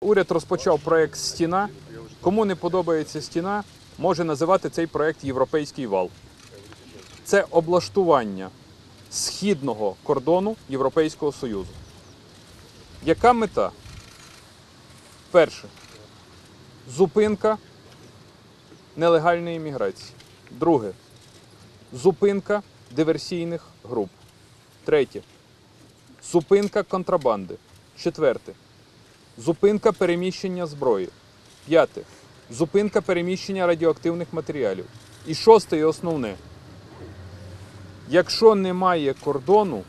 Уряд розпочав проект Стіна. Кому не подобається стіна, може називати цей проект Європейський вал. Це облаштування східного кордону Європейського Союзу. Яка мета? Перше. Зупинка нелегальної міграції. Друге. Зупинка диверсійних груп. Третє. Зупинка контрабанди. Четверте. Зупинка переміщення зброї. П'яте. Зупинка переміщення радіоактивних матеріалів. І шосте і основне. Якщо немає кордону,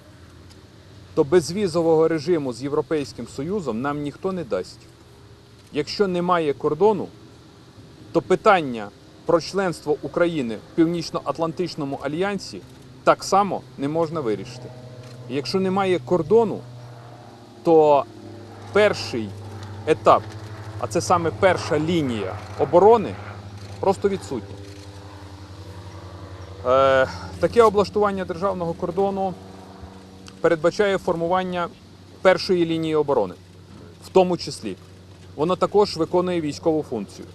то безвізового режиму з Європейським Союзом нам ніхто не дасть. Якщо немає кордону, то питання про членство України в Північно-Атлантичному альянсі так само не можна вирішити. Якщо немає кордону, то перший етап, а це саме перша лінія оборони, просто відсутня. Е, таке облаштування державного кордону передбачає формування першої лінії оборони, в тому числі. Воно також виконує військову функцію.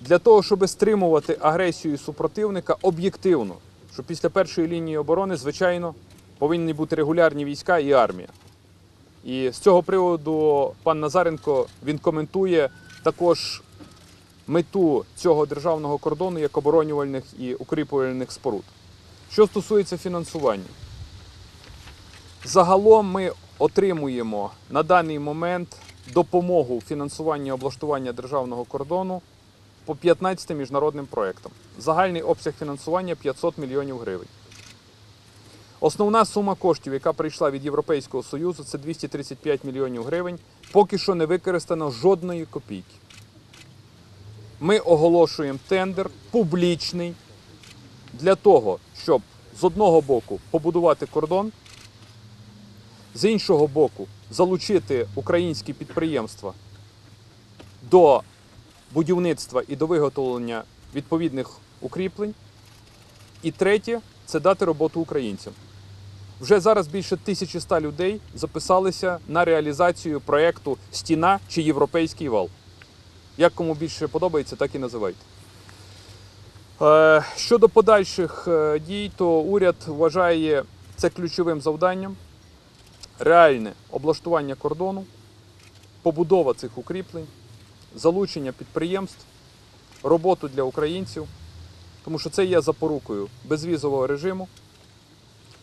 Для того, щоб стримувати агресію супротивника об'єктивно, що після першої лінії оборони, звичайно, повинні бути регулярні війська і армія. І з цього приводу пан Назаренко він коментує також мету цього державного кордону як оборонювальних і укріплювальних споруд. Що стосується фінансування, загалом ми отримуємо на даний момент допомогу у фінансуванні облаштування державного кордону по 15 міжнародним проектам. Загальний обсяг фінансування 500 мільйонів гривень. Основна сума коштів, яка прийшла від Європейського Союзу, це 235 мільйонів гривень. Поки що не використано жодної копійки. Ми оголошуємо тендер публічний для того, щоб з одного боку побудувати кордон, з іншого боку залучити українські підприємства до будівництва і до виготовлення відповідних укріплень. І третє це дати роботу українцям. Вже зараз більше 1100 людей записалися на реалізацію проєкту Стіна чи Європейський вал. Як кому більше подобається, так і називайте. Е, Щодо подальших е, дій, то уряд вважає це ключовим завданням реальне облаштування кордону, побудова цих укріплень, залучення підприємств, роботу для українців, тому що це є запорукою безвізового режиму,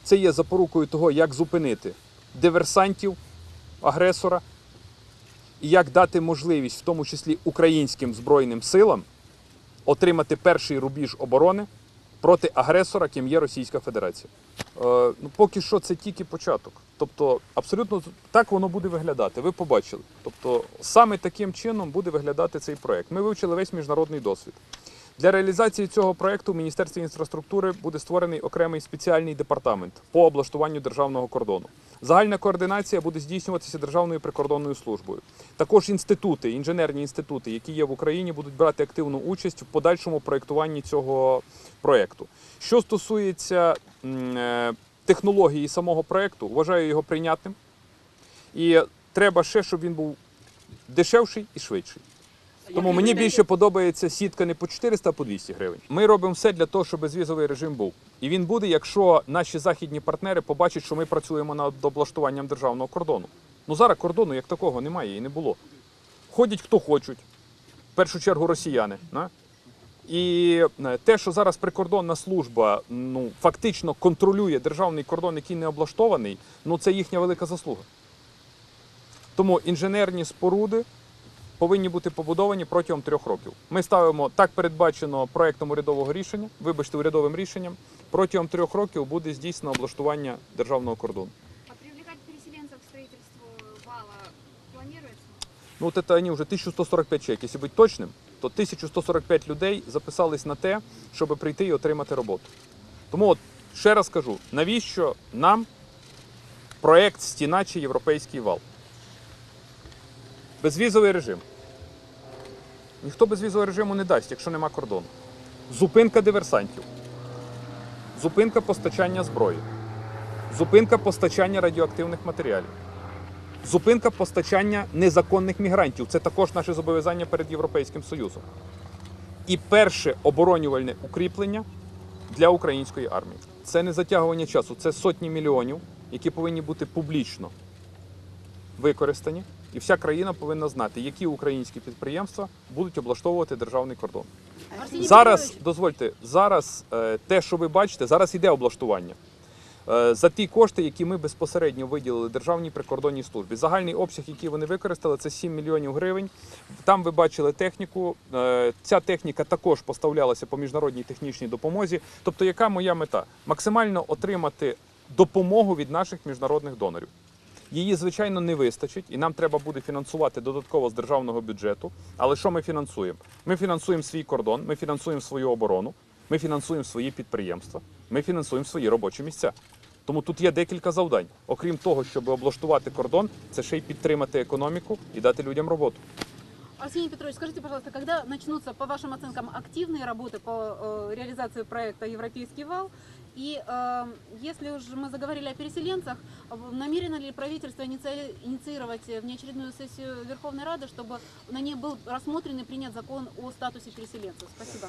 це є запорукою того, як зупинити диверсантів, агресора і як дати можливість, в тому числі українським збройним силам, отримати перший рубіж оборони проти агресора, ким є Російська Федерація. Е, ну, поки що це тільки початок. Тобто, абсолютно так воно буде виглядати. Ви побачили. Тобто, саме таким чином буде виглядати цей проект. Ми вивчили весь міжнародний досвід. Для реалізації цього проекту в Міністерстві інфраструктури буде створений окремий спеціальний департамент по облаштуванню державного кордону. Загальна координація буде здійснюватися Державною прикордонною службою. Також інститути, інженерні інститути, які є в Україні, будуть брати активну участь в подальшому проєктуванні цього проєкту. Що стосується е, технології самого проєкту, вважаю його прийнятним. І треба ще, щоб він був дешевший і швидший. Тому мені більше подобається сітка не по 400, а по 200 гривень. Ми робимо все для того, щоб безвізовий режим був. І він буде, якщо наші західні партнери побачать, що ми працюємо над облаштуванням державного кордону. Ну зараз кордону як такого немає і не було. Ходять хто хочуть, в першу чергу росіяни. На? І е, те, що зараз прикордонна служба ну, фактично контролює державний кордон, який не облаштований, ну це їхня велика заслуга. Тому інженерні споруди повинні бути побудовані протягом трьох років. Ми ставимо так передбачено проектом урядового рішення, вибачте, урядовим рішенням. Протягом трьох років буде здійснено облаштування державного кордону. А привлекать переселенцев к строительству вала планируется? Ну, от це вони вже 1145 чоловік. Якщо бути точним, то 1145 людей записались на те, щоб прийти і отримати роботу. Тому от ще раз кажу, навіщо нам проект Стіна чи Європейський вал? Безвізовий режим. Ніхто безвізового режиму не дасть, якщо нема кордону. Зупинка диверсантів. Зупинка постачання зброї. Зупинка постачання радіоактивних матеріалів. Зупинка постачання незаконних мігрантів це також наше зобов'язання перед Європейським Союзом. І перше оборонювальне укріплення для української армії. Це не затягування часу, це сотні мільйонів, які повинні бути публічно використані. І вся країна повинна знати, які українські підприємства будуть облаштовувати державний кордон. Зараз дозвольте, зараз е, те, що ви бачите, зараз іде облаштування. Е, За ті кошти, які ми безпосередньо виділили Державній прикордонній службі. Загальний обсяг, який вони використали, це 7 мільйонів гривень. Там ви бачили техніку. Е, Ця техніка також поставлялася по міжнародній технічній допомозі. Тобто, яка моя мета? Максимально отримати допомогу від наших міжнародних донорів. Її, звичайно, не вистачить, і нам треба буде фінансувати додатково з державного бюджету. Але що ми фінансуємо? Ми фінансуємо свій кордон, ми фінансуємо свою оборону, ми фінансуємо свої підприємства, ми фінансуємо свої робочі місця. Тому тут є декілька завдань. Окрім того, щоб облаштувати кордон, це ще й підтримати економіку і дати людям роботу. Арсений Петрович, скажите, пожалуйста, когда начнутся, по вашим оценкам, активные работы по э, реализации проекта «Европейский вал»? И э, если уж мы заговорили о переселенцах, в- намерено ли правительство иници- инициировать внеочередную сессию Верховной Рады, чтобы на ней был рассмотрен и принят закон о статусе переселенцев? Спасибо.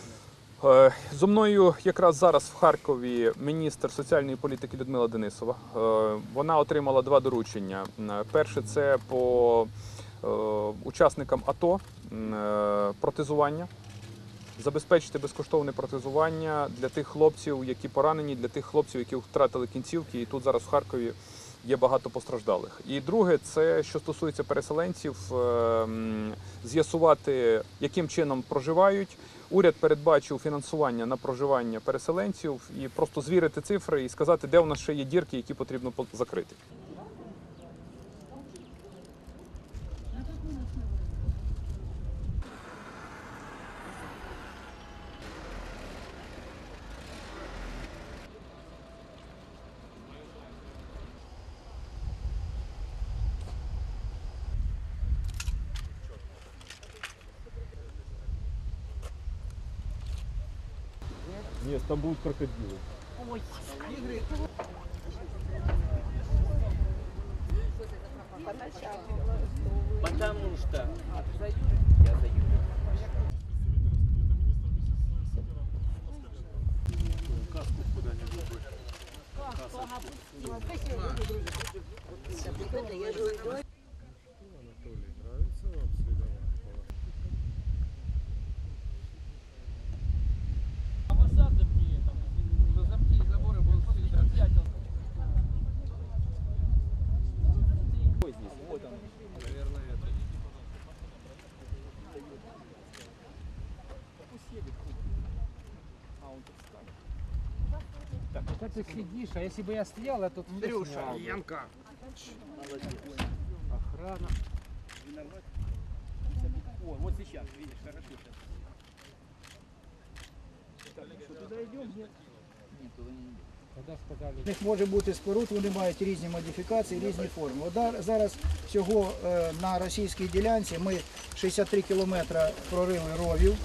Е, Зо мною якраз зараз в Харкові міністр соціальної політики Людмила Денисова. Е, Вона отримала два доручення. М, Перше це по е, учасникам АТО м, е, протезування. Забезпечити безкоштовне протезування для тих хлопців, які поранені, для тих хлопців, які втратили кінцівки. І тут зараз в Харкові є багато постраждалих. І друге, це що стосується переселенців, е, з'ясувати, яким чином проживають. Уряд передбачив фінансування на проживання переселенців і просто звірити цифри і сказати, де у нас ще є дірки, які потрібно по- закрити. лес, там будут крокодилы. Ой, Потому что... Я за Каску куда-нибудь. Каску. Спасибо, друзья. сидишь, а если бы я стоял, я тут всё снял бы. Янка. Охрана. О, вот сейчас, видишь, хорошо сейчас. Тогда сказали, У них може бути споруд, вони мають різні модифікації, різні форми. От дар- зараз всього е, на російській ділянці ми 63 кілометри прорили ровів,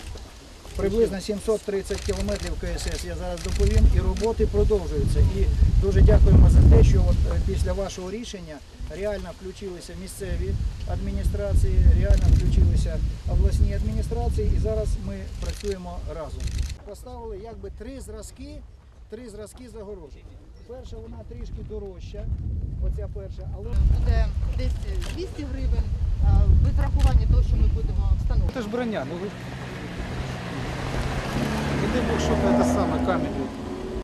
приблизно 730 кілометрів КСС, я зараз доповім, і роботи продовжуються. І дуже дякуємо за те, що от е, після вашого рішення реально включилися місцеві адміністрації, реально включилися обласні адміністрації, і зараз ми працюємо разом. Поставили якби три зразки, три зразки загорожі. Перша вона трішки дорожча, оця перша, але буде десь 200 гривень а, від рахування того, що ми будемо встановлювати. это ж броня, ну вы... Не дай бог, чтобы это самое камень вот